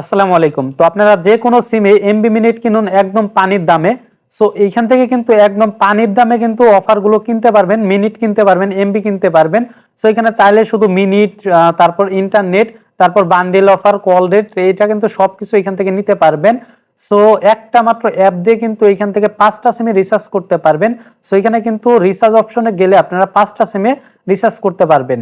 আসসালামু আলাইকুম। তো আপনারা যে কোনো সিমে এমবি মিনিট কিনুন একদম পানির দামে। সো এইখান থেকে কিন্তু একদম পানির দামে কিন্তু অফারগুলো কিনতে পারবেন মিনিট কিনতে পারবেন এমবি কিনতে পারবেন। সো এখানে চাইলে শুধু মিনিট তারপর ইন্টারনেট তারপর বান্ডেল অফার কল রেট এটা কিন্তু সবকিছু এখান থেকে নিতে পারবেন। সো একটা মাত্র অ্যাপ দিয়ে কিন্তু এখান থেকে পাঁচটা সিমে রিচার্জ করতে পারবেন। সো এখানে কিন্তু রিচার্জ অপশনে গেলে আপনারা পাঁচটা সিমে রিচার্জ করতে পারবেন।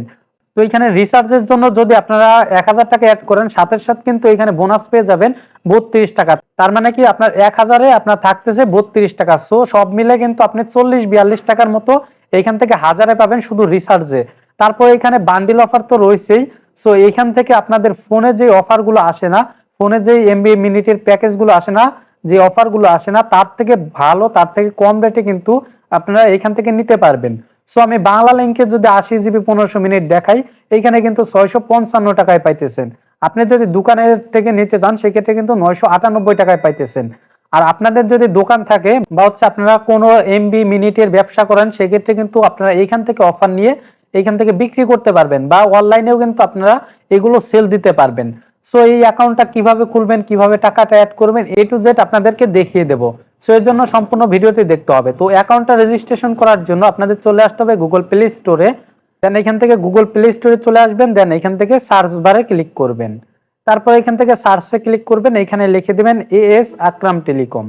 তো এখানে রিচার্জের জন্য যদি আপনারা এক হাজার টাকা অ্যাড করেন, সাথে সাথে কিন্তু এখানে বোনাস পেয়ে যাবেন বত্রিশ টাকা। তার মানে কি আপনার এক হাজারে আপনার থাকতেছে বত্রিশ টাকা। সো সব মিলে কিন্তু আপনি চল্লিশ বিয়াল্লিশ টাকার মতো এখান থেকে হাজারে পাবেন শুধু রিচার্জে তারপর এখানে বান্ডিল অফার তো রয়েছেই। সো এখান থেকে আপনাদের ফোনে যে অফারগুলো আসে না ফোনে যে এমবি মিনিটের প্যাকেজগুলো আসে না, যে অফারগুলো আসে না, তার থেকে ভালো, তার থেকে কম রেটে কিন্তু আপনারা এখান থেকে নিতে পারবেন। সো আমি বাংলা লিঙ্কে যদি আশি জিবি পনেরোশো মিনিট দেখাই, এইখানে কিন্তু ছয়শো পঞ্চান্ন টাকায় পাইতেছেন। আপনি যদি দোকানের থেকে নিতে চান, সেক্ষেত্রে কিন্তু নয়শো আটানব্বই টাকায় পাইতেছেন। আর আপনাদের যদি দোকান থাকে বা হচ্ছে আপনারা কোনো এমবি মিনিটের ব্যবসা করেন, সেক্ষেত্রে কিন্তু আপনারা এইখান থেকে অফার নিয়ে এইখান থেকে বিক্রি করতে পারবেন বা অনলাইনেও কিন্তু আপনারা এগুলো সেল দিতে পারবেন। সো এই অ্যাকাউন্টটা কীভাবে খুলবেন, কীভাবে টাকাটা অ্যাড করবেন এ টু জেড আপনাদেরকে দেখিয়ে দেবো। সো এর জন্য সম্পূর্ণ ভিডিওটি দেখতে হবে। তো অ্যাকাউন্টটা রেজিস্ট্রেশন করার জন্য আপনাদের চলে আসতে হবে গুগল প্লে স্টোরে দেন এখান থেকে গুগল প্লে স্টোরে চলে আসবেন দেন এখান থেকে সার্চ বারে ক্লিক করবেন। তারপর এখান থেকে সার্চে ক্লিক করবেন, এখানে লিখে দেবেন এএস আকরাম টেলিকম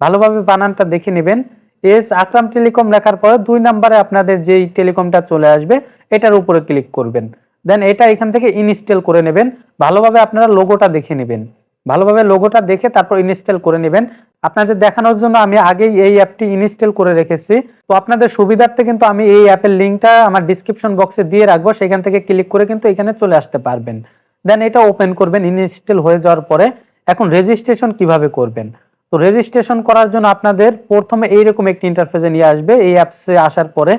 ভালোভাবে বানানটা দেখে নেবেন। এস আকরাম টেলিকম লেখার পরে দুই নম্বরে আপনাদের যেই টেলিকমটা চলে আসবে, এটার উপরে ক্লিক করবেন। দেন এটা এখান থেকে ইনস্টল করে নেবেন। ভালোভাবে আপনারা লোগোটা দেখে নেবেন। ভালোভাবে লোগোটা দেখে তারপর ইনস্টল করে নেবেন। আপনাদের দেখানোর জন্য আমি আগেই এই অ্যাপটি ইনস্টল করে রেখেছি। তো আপনাদের সুবিধার্থে কিন্তু আমি এই অ্যাপের লিঙ্কটা আমার ডিসক্রিপশন বক্সে দিয়ে রাখব। সেখান থেকে ক্লিক করে কিন্তু এখানে চলে আসতে পারবেন। দেন এটা ওপেন করবেন ইনস্টল হয়ে যাওয়ার পরে। এখন রেজিস্ট্রেশন কীভাবে করবেন? তো রেজিস্ট্রেশন করার জন্য আপনাদের প্রথমে এইরকম একটি ইন্টারফেসে নিয়ে আসবে। এই অ্যাপসে আসার পরে।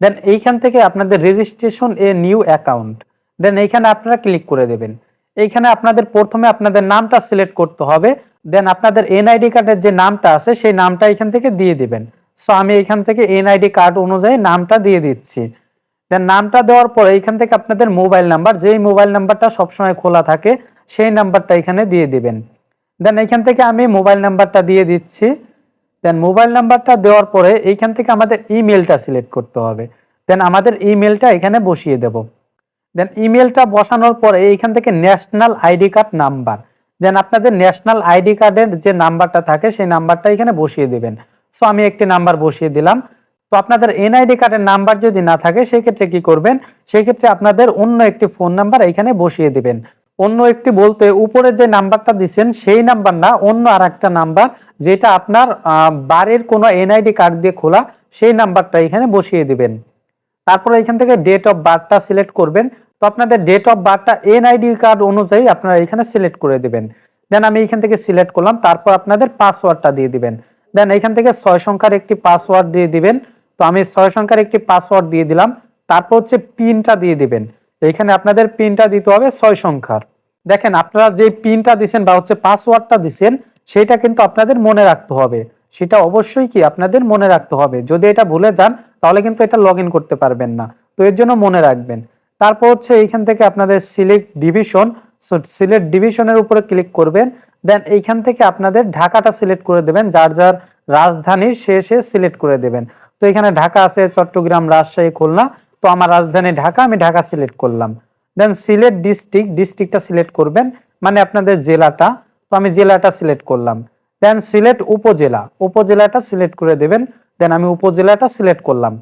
দেন এইখান থেকে আপনাদের রেজিস্ট্রেশন এ নিউ অ্যাকাউন্ট দেন এইখানে আপনারা ক্লিক করে দেবেন। এইখানে আপনাদের প্রথমে আপনাদের নামটা সিলেক্ট করতে হবে, দেন আপনাদের এনআইডি কার্ডের যে নামটা আছে সেই নামটা এখান থেকে দিয়ে দিবেন। সো আমি এখান থেকে এনআইডি কার্ড অনুযায়ী নামটা দিয়ে দিচ্ছি। দেন নামটা দেওয়ার পরে এখান থেকে আপনাদের মোবাইল নাম্বার, যেই মোবাইল নাম্বারটা সবসময় খোলা থাকে সেই নাম্বারটা এখানে দিয়ে দিবেন। দেন এখান থেকে আমি মোবাইল নাম্বারটা দিয়ে দিচ্ছি। দেন মোবাইল নাম্বারটা দেওয়ার পরে এইখান থেকে আমাদের ইমেলটা সিলেক্ট করতে হবে। দেন আমাদের ইমেলটা এখানে বসিয়ে দেব। দেন ইমেলটা বসানোর পরে এইখান থেকে national ID card number then আপনাদের ন্যাশনাল আইডি কার্ডের যে নাম্বারটা থাকে সেই নাম্বারটা এখানে বসিয়ে দেবেন। সো আমি একটি নাম্বার বসিয়ে দিলাম। তো আপনাদের এনআইডি কার্ডের নাম্বার যদি না থাকে সেই ক্ষেত্রে কি করবেন? সেই ক্ষেত্রে আপনাদের অন্য একটি ফোন নাম্বার এখানে বসিয়ে দিবেন। অন্য একটি বলতে উপরে যে নাম্বারটা দিচ্ছেন, সেই নাম্বার না, অন্য আর একটা নাম্বার যেটা আপনার বাড়ির কোনো এনআইডি কার্ড দিয়ে খোলা, সেই নাম্বারটা এখানে বসিয়ে দিবেন। তারপরে এখান থেকে ডেট অফ বার্থটা সিলেক্ট করবেন। তো আপনাদের ডেট অফ বার্থটা এনআইডি কার্ড অনুযায়ী আপনারা এখানে সিলেক্ট করে দিবেন। দেন আমি এখান থেকে সিলেক্ট করলাম, তারপর আপনাদের পাসওয়ার্ডটা দিয়ে দিবেন। দেন এখান থেকে ছয় সংখ্যার একটি পাসওয়ার্ড দিয়ে দিবেন। তো আমি ছয় সংখ্যার একটি পাসওয়ার্ড দিয়ে দিলাম, তারপর হচ্ছে পিনটা দিয়ে দিবেন। এখানে আপনাদের পিনটা দিতে হবে ছয় সংখ্যার। দেখেন, আপনারা যে পিনটা দিছেন বা হচ্ছে পাসওয়ার্ডটা দিছেন, সেটা কিন্তু আপনাদের মনে রাখতে হবে। সেটা অবশ্যই কি আপনাদের মনে রাখতে হবে। যদি এটা ভুলে যান, তাহলে কিন্তু এটা লগ করতে পারবেন না। তো এর জন্য মনে রাখবেন। তারপর হচ্ছে এইখান থেকে আপনাদের সিলেক্ট ডিভিশন সিলেক্ট ডিভিশনের উপরে ক্লিক করবেন দেন এইখান থেকে আপনাদের ঢাকাটা সিলেক্ট করে দেবেন, যার যার রাজধানীর শেষে সিলেক্ট করে দেবেন। তো এখানে ঢাকা আছে, চট্টগ্রাম, রাজশাহী, খুলনা, তো আমার রাজধানী ঢাকা, আমি ঢাকা সিলেক্ট করলাম। দেন সিলেট ডিস্ট্রিক্ট ডিস্ট্রিক্টটা সিলেক্ট করবেন মানে আপনাদের জেলাটা, তো আমি জেলাটা সিলেক্ট করলাম। দেন সিলেট উপজেলা, উপজেলাটা সিলেক্ট করে দেবেন দেন আমি উপজেলাটা সিলেক্ট করলাম।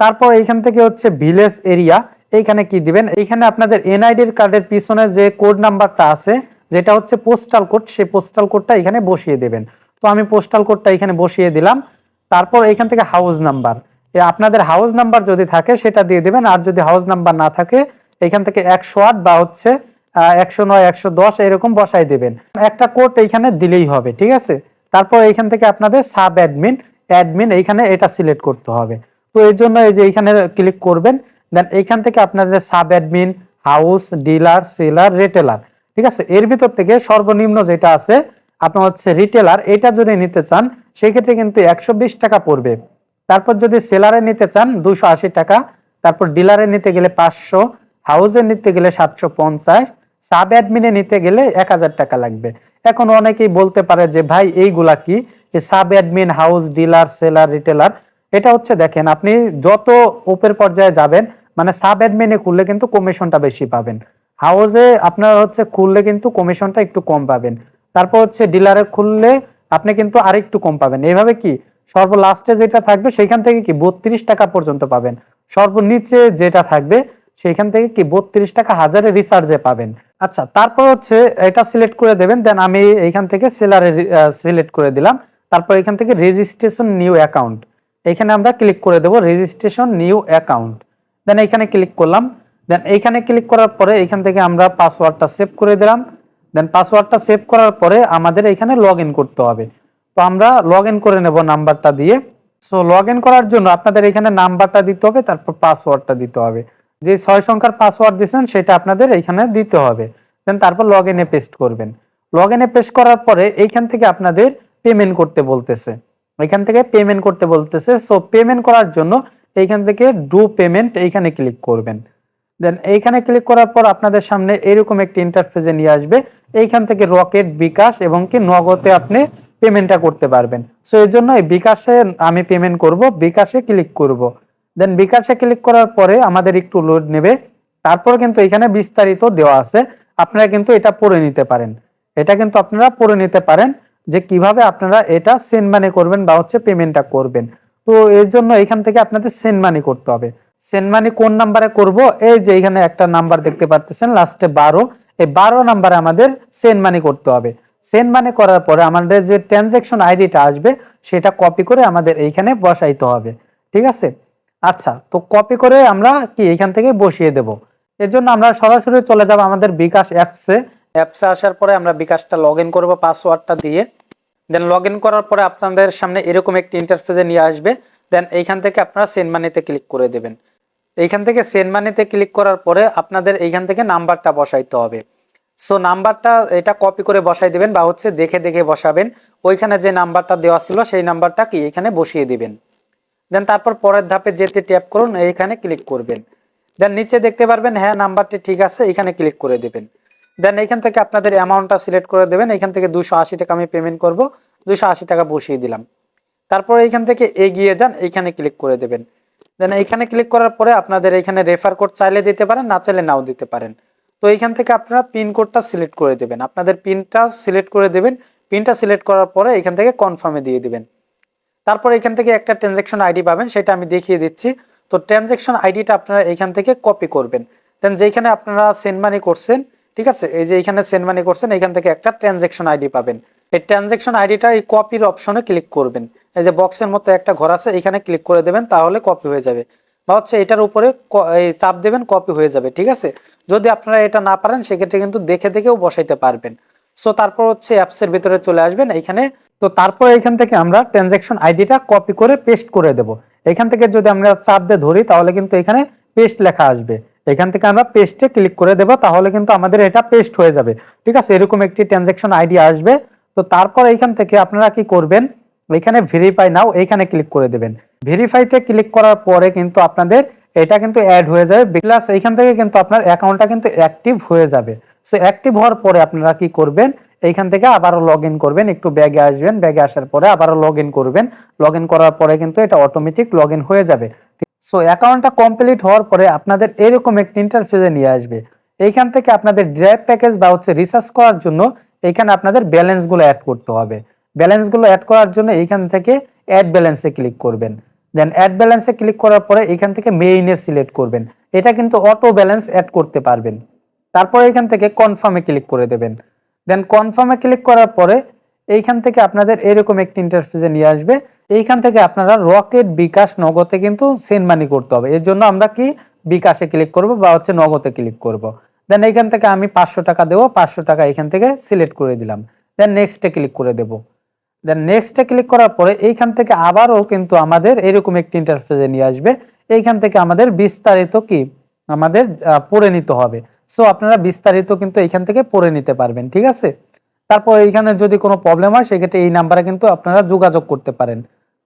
তারপর এইখান থেকে হচ্ছে ভিলেজ এরিয়া এইখানে কি দিবেন? এইখানে আপনাদের এনআইডির কার্ডের পিছনে যে কোড নাম্বারটা আছে, যেটা হচ্ছে পোস্টাল কোড সেই পোস্টাল কোডটা এখানে বসিয়ে দেবেন। তো আমি পোস্টাল কোডটা এখানে বসিয়ে দিলাম। তারপর এইখান থেকে হাউস নাম্বার আপনাদের হাউস নাম্বার যদি থাকে, সেটা দিয়ে দিবেন। আর যদি হাউস নাম্বার না থাকে, এখান থেকে একশো আট বা হচ্ছে একশো নয়, একশো দশ এরকম বসাই দেবেন। একটা কোড এইখানে দিলেই হবে, ঠিক আছে? তারপর এইখান থেকে আপনাদের সাব অ্যাডমিন অ্যাডমিন এইখানে এটা সিলেক্ট করতে হবে। তো এর জন্য এই যে এইখানে ক্লিক করবেন দেন এইখান থেকে আপনাদের sub admin house dealer seller retailer ঠিক আছে? এর ভিতর থেকে সর্বনিম্ন যেটা আছে, আপনার হচ্ছে রিটেলার এটা যদি নিতে চান সেই ক্ষেত্রে কিন্তু একশো বিশ টাকা পড়বে। তারপর যদি সেলারে নিতে চান, দুশো টাকা। তারপর ডিলারে নিতে গেলে পাঁচশো হাউসে নিতে গেলে সাতশো পঞ্চাশ সাব অ্যাডমিনে নিতে গেলে এক হাজার টাকা লাগবে। এখন অনেকেই বলতে পারে যে, ভাই, এইগুলা কি? Sub admin house dealer seller retailer এটা হচ্ছে দেখেন, আপনি যত উপরের পর্যায়ে যাবেন মানে সাব অ্যাডমিনে খুললে কিন্তু কমিশনটা বেশি পাবেন। হাউসে আপনার হচ্ছে খুললে কিন্তু কমিশনটা একটু কম পাবেন। তারপর হচ্ছে ডিলারে খুললে আপনি কিন্তু আরেকটু কম পাবেন। এইভাবে কি? সর্বলাস্টে যেটা থাকবে সেখান থেকে কি বত্রিশ টাকা পর্যন্ত পাবেন। সর্বনিচে যেটা থাকবে সেখান থেকে কি বত্রিশ টাকা হাজারে রিচার্জে পাবেন। আচ্ছা তারপর হচ্ছে এটা সিলেক্ট করে দেবেন। দেন আমি এইখান থেকে সেলারে সিলেক্ট করে দিলাম। তারপর এখান থেকে রেজিস্ট্রেশন নিউ অ্যাকাউন্ট এখানে আমরা ক্লিক করে দেবো রেজিস্ট্রেশন নিউ অ্যাকাউন্ট দেন এখানে ক্লিক করলাম। দেন এইখানে ক্লিক করার পরে এখান থেকে আমরা পাসওয়ার্ডটা সেভ করে দিলাম। দেন পাসওয়ার্ডটা সেভ করার পরে আমাদের এখানে লগ করতে হবে। তো আমরা লগ করে নেব নাম্বারটা দিয়ে। সো লগ করার জন্য আপনাদের এখানে নাম্বারটা দিতে হবে, তারপর পাসওয়ার্ডটা দিতে হবে। যে ছয় সংখ্যার পাসওয়ার্ড দিয়েছেন, সেটা আপনাদের এখানে দিতে হবে। দেন তারপর লগ ইনে পেস্ট করবেন। লগ ইনে পেস্ট করার পরে এইখান থেকে আপনাদের পেমেন্ট করতে বলতেছে। এখান থেকে পেমেন্ট করতে বলতেছে। সো পেমেন্ট করার জন্য এইখান থেকে ডু পেমেন্ট এইখানে ক্লিক করবেন। দেন এইখানে ক্লিক করার পর আপনাদের সামনে এরকম একটি ইন্টারফেসে নিয়ে আসবে। এইখান থেকে রকেট বিকাশ এবং কি নগদে আপনি পেমেন্টটা করতে পারবেন। সো এর জন্য এই বিকাশে আমি পেমেন্ট করব, বিকাশে ক্লিক করব। দেন বিকাশে ক্লিক করার পরে আমাদের একটু লোড নেবে। তারপর কিন্তু এখানে বিস্তারিত দেওয়া আছে। আপনারা কিন্তু এটা পড়ে নিতে পারেন। এটা কিন্তু আপনারা পড়ে নিতে পারেন যে কীভাবে আপনারা এটা সেন্ড মানি করবেন বা হচ্ছে পেমেন্টটা করবেন। তো এর জন্য এখান থেকে আপনাদের সেন্ড মানি করতে হবে। সেন্ড মানি কোন নাম্বারে করব? এই যে এখানে একটা নাম্বার দেখতে পাচ্ছেন লাস্টে বারো। এই বারো নাম্বারে আমাদের সেন্ড মানি করতে হবে। সেন্ড মানি করার পরে আমাদের যে ট্রানজেকশন আইডিটা আসবে, সেটা কপি করে আমাদের এইখানে বসাইতে হবে। ঠিক আছে? আচ্ছা তো কপি করে আমরা কি এখান থেকে বসিয়ে দেব? এর জন্য আমরা সরাসরি চলে যাব আমাদের বিকাশ অ্যাপসে অ্যাপসে আসার পরে আমরা বিকাশটা লগ ইন করব পাসওয়ার্ডটা দিয়ে। দেন লগ করার পরে আপনাদের সামনে এরকম একটি ইন্টারফেসে নিয়ে আসবে। দেন এইখান থেকে আপনারা সেন্ড মানিতে ক্লিক করে দেবেন। এইখান থেকে সেন্ড মানিতে ক্লিক করার পরে আপনাদের এইখান থেকে নাম্বারটা বসাইতে হবে। সো নাম্বারটা এটা কপি করে বসাই দিবেন বা হচ্ছে দেখে দেখে বসাবেন। ওইখানে যে নাম্বারটা দেওয়া ছিল সেই নাম্বারটা কি এখানে বসিয়ে দিবেন। দেন তারপর পরের ধাপে যেতে ট্যাপ করুন, এইখানে ক্লিক করবেন। দেন নিচে দেখতে পারবেন হ্যাঁ নাম্বারটি ঠিক আছে, এখানে ক্লিক করে দেবেন। দেন এখান থেকে আপনাদের অ্যামাউন্টটা সিলেক্ট করে দেবেন। এখান থেকে দুশো আশি টাকা আমি পেমেন্ট করব। দুশো আশি টাকা বসিয়ে দিলাম। তারপর এইখান থেকে এগিয়ে যান এইখানে ক্লিক করে দেবেন। দেন এইখানে ক্লিক করার পরে আপনাদের এখানে রেফার কোড চাইলে দিতে পারেন, না চাইলে নাও দিতে পারেন। তো এইখান থেকে আপনারা পিন কোডটা সিলেক্ট করে দেবেন। আপনাদের পিনটা সিলেক্ট করে দেবেন। পিনটা সিলেক্ট করার পরে এখান থেকে কনফার্মে দিয়ে দেবেন। তারপর এখান থেকে একটা ট্রানজ্যাকশন আইডি পাবেন, সেটা আমি দেখিয়ে দিচ্ছি। তো ট্রানজ্যাকশন আইডিটা আপনারা এখান থেকে কপি করবেন। দেন যেখানে আপনারা সেন্ড মানি করছেন ঠিক আছে? এই যে এখানে সেন্ড মানি করছেন, এখান থেকে একটা ট্রানজেকশন আইডি পাবেন। এই ট্রানজেকশন আইডিটা এই কপির অপশনে ক্লিক করবেন। এই যে বক্সের মতো একটা ঘর আছে, এখানে ক্লিক করে দেবেন, তাহলে কপি হয়ে যাবে। বা হচ্ছে এটার উপরে চাপ দেবেন কপি হয়ে যাবে, ঠিক আছে? যদি আপনারা এটা না পারেন, সেক্ষেত্রে কিন্তু দেখে দেখেও বসাইতে পারবেন। সো তারপর হচ্ছে অ্যাপসের ভিতরে চলে আসবেন এইখানে তো তারপর এখান থেকে আমরা ট্রানজ্যাকশন আইডিটা কপি করে পেস্ট করে দেব। এখান থেকে যদি আমরা চাপ দিয়ে ধরি, তাহলে কিন্তু এখানে পেস্ট লেখা আসবে। এখান থেকে আমরা পেস্টে ক্লিক করে দেব, তাহলে কিন্তু আমাদের এটা পেস্ট হয়ে যাবে। ঠিক আছে? এরকম একটি ট্রানজ্যাকশন আইডি আসবে। তো তারপর এখান থেকে আপনারা কি করবেন? এখানে ভেরিফাই নাও এইখানে ক্লিক করে দেবেন। ভেরিফাইতে ক্লিক করার পরে কিন্তু আপনাদের এটা কিন্তু অ্যাড হয়ে যাবে। প্লাস এইখান থেকে কিন্তু আপনার অ্যাকাউন্টটা কিন্তু অ্যাক্টিভ হয়ে যাবে। সো অ্যাক্টিভ হওয়ার পরে আপনারা কি করবেন? এইখান থেকে আবারও লগ করবেন। একটু ব্যাগে আসবেন। ব্যাগে আসার পরে আবারও লগ করবেন। লগ করার পরে কিন্তু এটা অটোমেটিক লগ হয়ে যাবে। সো অ্যাকাউন্টটা কমপ্লিট হওয়ার পরে আপনাদের এরকম একটি ইন্টারফেসে নিয়ে আসবে। এইখান থেকে আপনাদের ড্রাইভ প্যাকেজ বা হচ্ছে রিসার্চ করার জন্য এখানে আপনাদের ব্যালেন্সগুলো অ্যাড করতে হবে। ব্যালেন্সগুলো অ্যাড করার জন্য এইখান থেকে অ্যাড ব্যালেন্সে ক্লিক করবেন। দেন অ্যাড ব্যালেন্সে ক্লিক করার পরে এখান থেকে মেইনে সিলেক্ট করবেন। এটা কিন্তু অটো ব্যালেন্স অ্যাড করতে পারবেন। তারপর এখান থেকে কনফার্মে ক্লিক করে দেবেন। দেন কনফার্মে ক্লিক করার পরে এইখান থেকে আপনাদের এরকম একটি ইন্টারফেসে নিয়ে আসবে। এইখান থেকে আপনারা রকেট বিকাশ নগদে কিন্তু সেন্ড মানি করতে হবে। এর জন্য আমরা কি বিকাশে ক্লিক করব বা হচ্ছে নগদে ক্লিক করব। দেন এইখান থেকে আমি পাঁচশো টাকা দেবো, পাঁচশো টাকা এখান থেকে সিলেক্ট করে দিলাম। দেন নেক্সটে ক্লিক করে দেবো। দেন নেক্সটে ক্লিক করার পরে এইখান থেকে আবারও কিন্তু আমাদের এরকম একটি ইন্টারফেসে নিয়ে আসবে। এইখান থেকে আমাদের বিস্তারিত কি? আমাদের পড়ে নিতে হবে। সো আপনারা বিস্তারিত কিন্তু এইখান থেকে পড়ে নিতে পারবেন, ঠিক আছে? তারপর এইখানে যদি কোনো প্রবলেম হয়, সেক্ষেত্রে এই নাম্বারে কিন্তু আপনারা যোগাযোগ করতে পারেন।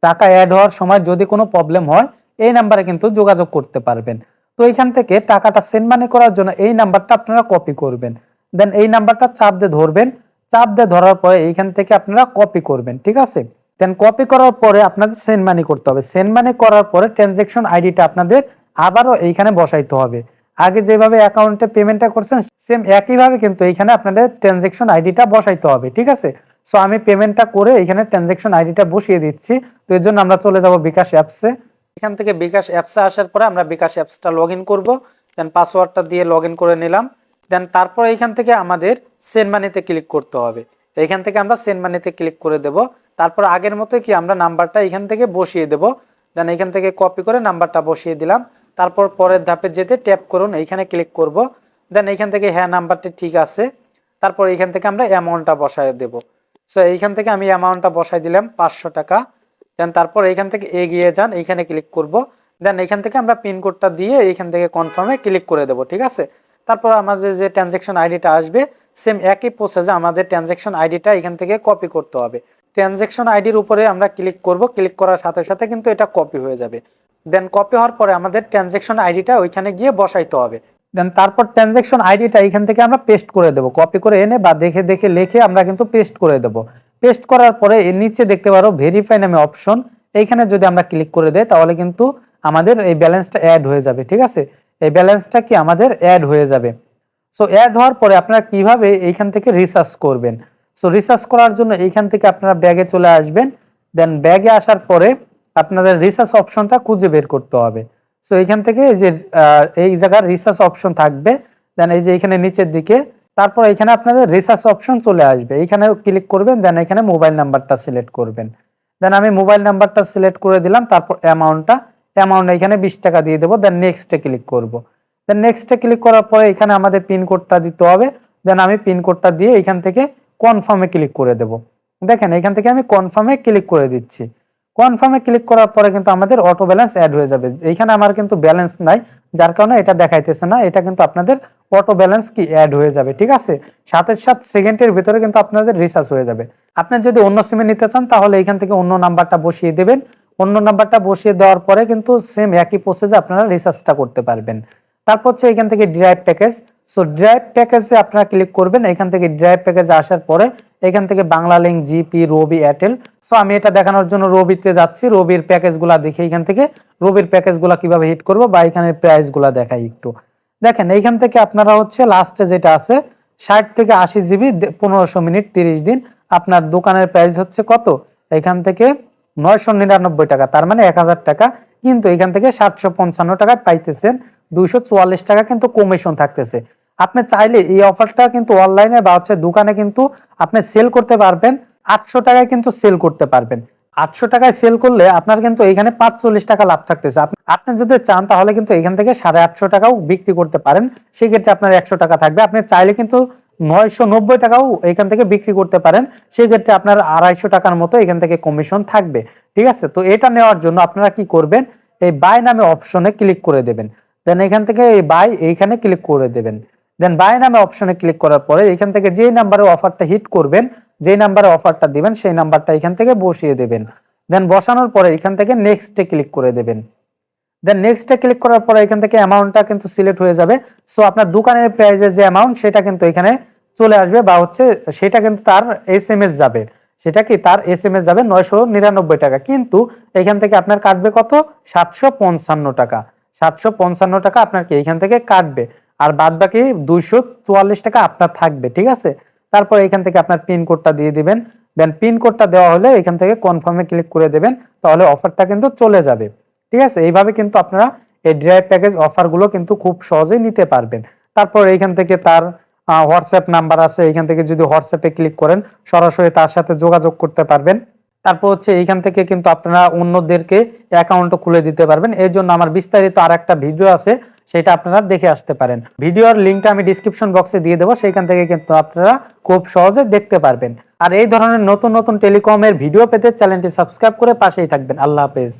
টাকা অ্যাড হওয়ার সময় যদি কোনো প্রবলেম হয়, এই নাম্বারে কিন্তু যোগাযোগ করতে পারবেন। তো এইখান থেকে টাকাটা সেন্ড মানি করার জন্য এই নাম্বারটা আপনারা কপি করবেন। দেন এই নাম্বারটা চাপ দিয়ে ধরবেন। চাপ দিয়ে ধরার পরে এইখান থেকে আপনারা কপি করবেন, ঠিক আছে? দেন কপি করার পরে আপনাদের সেন্ড মানি করতে হবে। সেন্ড মানি করার পরে ট্রানজেকশন আইডিটা আপনাদের আবারও এইখানে বসাইতে হবে। আগে যেভাবে অ্যাকাউন্টে পেমেন্টটা করছেন সেম একইভাবে কিন্তু এইখানে আপনাদের ট্রানজেকশন আইডিটা বসাইতে হবে, ঠিক আছে? সো আমি পেমেন্টটা করে এখানে ট্রানজেকশন আইডিটা বসিয়ে দিচ্ছি। তো এর জন্য আমরা চলে যাব বিকাশ অ্যাপসে এখান থেকে বিকাশ অ্যাপসে আসার পরে আমরা বিকাশ অ্যাপসটা লগ ইন করব দেন পাসওয়ার্ডটা দিয়ে লগ করে নিলাম। দেন তারপর এইখান থেকে আমাদের সেন্ড মানিতে ক্লিক করতে হবে। এইখান থেকে আমরা সেন্ড মানিতে ক্লিক করে দেব। তারপর আগের মতো কি আমরা নাম্বারটা এখান থেকে বসিয়ে দেব। দেন এখান থেকে কপি করে নাম্বারটা বসিয়ে দিলাম। তারপর পরের ধাপে যেতে ট্যাপ করুন, এইখানে ক্লিক করব। দেন এইখান থেকে হ্যাঁ নাম্বারটি ঠিক আছে। তারপর এইখান থেকে আমরা অ্যামাউন্টটা বসায় দেব। সো এইখান থেকে আমি অ্যামাউন্টটা বসাই দিলাম পাঁচশো টাকা। দেন তারপর এইখান থেকে এগিয়ে যান, এইখানে ক্লিক করব। দেন এইখান থেকে আমরা পিনকোডটা দিয়ে এইখান থেকে কনফার্মে ক্লিক করে দেব, ঠিক আছে? তারপর আমাদের যে ট্রানজ্যাকশন আইডিটা আসবে সেম একই প্রসেসে আমাদের ট্রানজ্যাকশন আইডিটা এখান থেকে কপি করতে হবে। ট্রানজ্যাকশন আইডির উপরে আমরা ক্লিক করব। ক্লিক করার সাথে সাথে কিন্তু এটা কপি হয়ে যাবে। দেন কপি হওয়ার পরে আমাদের ট্রানজ্যাকশন আইডিটা ওইখানে গিয়ে বসাইতে হবে। দেন তারপর ট্রানজ্যাকশন আইডিটা এখান থেকে আমরা পেস্ট করে দেব। কপি করে এনে বা দেখে দেখে, লিখে আমরা কিন্তু পেস্ট করে দেব। পেস্ট করার পরে এর নিচে দেখতে পারো ভেরিফাই নামে অপশন এইখানে যদি আমরা ক্লিক করে দেই তাহলে কিন্তু আমাদের এই ব্যালেন্সটা অ্যাড হয়ে যাবে, ঠিক আছে? এই ব্যালেন্সটা কি আমাদের অ্যাড হয়ে যাবে। সো অ্যাড হওয়ার পরে আপনারা কীভাবে এইখান থেকে রিসার্চ করবেন? সো রিসার্চ করার জন্য এইখান থেকে আপনারা ব্যাগে চলে আসবেন। দেন ব্যাগে আসার পরে আপনাদের রিসার্চ অপশনটা খুঁজে বের করতে হবে। সো এইখান থেকে এই যে এই জায়গার রিসার্চ অপশন থাকবে। দেন এই যে এখানে নিচের দিকে, তারপর এখানে আপনাদের রিসার্চ অপশন চলে আসবে। এইখানে ক্লিক করবেন দেন এখানে মোবাইল নাম্বারটা সিলেক্ট করবেন। দেন আমি মোবাইল নাম্বারটা সিলেক্ট করে দিলাম, তারপর অ্যামাউন্টটা অ্যামাউন্ট এখানে বিশ টাকা দিয়ে দেবো দেন নেক্সটে ক্লিক করব। দেন নেক্সটে ক্লিক করার পরে এখানে আমাদের পিন কোডটা দিতে হবে। দেন আমি পিন কোডটা দিয়ে এখান থেকে কনফার্মে ক্লিক করে দেব। দেখেন, এখান থেকে আমি কনফার্মে ক্লিক করে দিচ্ছি। কনফার্মে ক্লিক করার পরে কিন্তু আমাদের অটো ব্যালেন্স অ্যাড হয়ে যাবে। এইখানে আমার কিন্তু ব্যালেন্স নাই, যার কারণে এটা দেখাইতেছে না। এটা কিন্তু আপনাদের অটো ব্যালেন্স কি অ্যাড হয়ে যাবে, ঠিক আছে? সাথে সাত সেকেন্ডের ভিতরে কিন্তু আপনাদের রিচার্জ হয়ে যাবে। আপনি যদি অন্য সিমে নিতে চান, তাহলে এখান থেকে অন্য নাম্বারটা বসিয়ে দেবেন। অন্য নাম্বারটা বসিয়ে দেওয়ার পরে কিন্তু সেম একই প্রসেসে আপনারা রিচার্জটা করতে পারবেন। তারপর হচ্ছে এখান থেকে ড্রাইভ প্যাকেজ সো ড্রাইভ প্যাকেজে আপনারা ক্লিক করবেন, এখান থেকে ড্রাইভ প্যাকেজে আসার পরে এখান থেকে Banglalink GP Robi Airtel so আমি এটা দেখানোর জন্য রবিতে যাচ্ছি রবির প্যাকেজগুলা দেখে এখান থেকে রবির প্যাকেজগুলা কীভাবে হিট করব বা এখানে প্রাইসগুলা দেখাই একটু। দেখেন এইখান থেকে আপনারা হচ্ছে লাস্টে যেটা আছে, ষাট থেকে আশি জিবি পনেরোশো মিনিট, তিরিশ দিন। আপনার দোকানের প্রাইস হচ্ছে কত? এখান থেকে নয়শো নিরানব্বই টাকা, তার মানে এক হাজার টাকা। কিন্তু এখান থেকে সাতশো পঞ্চান্ন টাকায় পাইতেছেন দুইশো চুয়াল্লিশ টাকা কিন্তু কমিশন থাকতেছে। আপনি চাইলে এই অফারটা কিন্তু অনলাইনে বা হচ্ছে দোকানে কিন্তু আপনি সেল করতে পারবেন, আটশো টাকায় কিন্তু সেল করতে পারবেন। আটশো টাকায় সেল করলে আপনার কিন্তু এখানে পাঁচচল্লিশ টাকা লাভ থাকতেছে। আপনি যদি চান তাহলে কিন্তু এখান থেকে সাড়ে আটশো টাকাও বিক্রি করতে পারেন। সেক্ষেত্রে আপনার একশো টাকা থাকবে। আপনি চাইলে কিন্তু নয়শো নব্বই টাকাও এখান থেকে বিক্রি করতে পারেন। সেক্ষেত্রে আপনার আড়াইশো টাকার মতো এখান থেকে কমিশন থাকবে। ঠিক আছে? তো এটা নেওয়ার জন্য আপনারা কি করবেন? এই বাই নামে অপশনে ক্লিক করে দেবেন। দেন এখান থেকে এই বাই এইখানে ক্লিক করে দেবেন। দেন বাই নামে অপশনে ক্লিক করার পরে এখান থেকে যেই নাম্বারে অফারটা হিট করবেন, যেই নাম্বারে অফারটা দিবেন, সেই নাম্বারটা এখান থেকে বসিয়ে দেবেন। দেন বসানোর পরে এখান থেকে নেক্সটে ক্লিক করে দেবেন। দেন নেক্সটে ক্লিক করার পরে এখান থেকে অ্যামাউন্টটা কিন্তু সিলেক্ট হয়ে যাবে। সো আপনার দোকানের প্রাইজের যে অ্যামাউন্ট সেটা কিন্তু এখানে চলে আসবে বা হচ্ছে সেটা কিন্তু তার এস এম এস যাবে। সেটা কি? তার এস এম এস যাবে নয়শো নিরানব্বই টাকা। কিন্তু এখান থেকে আপনার কাটবে কত? সাতশো পঞ্চান্ন টাকা। সাতশো পঞ্চান্ন টাকা আপনার কি এখান থেকে কাটবে। আর বাদ বাকি দুইশো চুয়াল্লিশ টাকা আপনার থাকবে, ঠিক আছে? তারপর এখান থেকে আপনার পিন কোডটা দিয়ে দিবেন। দেন পিন কোডটা দেওয়া হলে এখান থেকে কনফার্মে ক্লিক করে দেবেন, তাহলে অফারটা কিন্তু চলে যাবে। ঠিক আছে? এইভাবে কিন্তু আপনারা এই ড্রাইভ প্যাকেজ অফারগুলো কিন্তু খুব সহজেই নিতে পারবেন। তারপর এইখান থেকে তার হোয়াটসঅ্যাপ নাম্বার আছে এখান থেকে যদি হোয়াটসঅ্যাপে ক্লিক করেন, সরাসরি তার সাথে যোগাযোগ করতে পারবেন। তারপর হচ্ছে এইখান থেকে কিন্তু আপনারা অন্যদেরকে অ্যাকাউন্টও খুলে দিতে পারবেন। এর জন্য আমার বিস্তারিত আর একটা ভিডিও আছে, সেটা আপনারা দেখে আসতে পারেন। ভিডিওর লিঙ্কটা আমি ডিসক্রিপশন বক্সে দিয়ে দেবো, সেইখান থেকে কিন্তু আপনারা খুব সহজে দেখতে পারবেন। আর এই ধরনের নতুন নতুন টেলিকমের ভিডিও পেতে চ্যানেলটি সাবস্ক্রাইব করে পাশেই থাকবেন। আল্লাহ হাফেজ।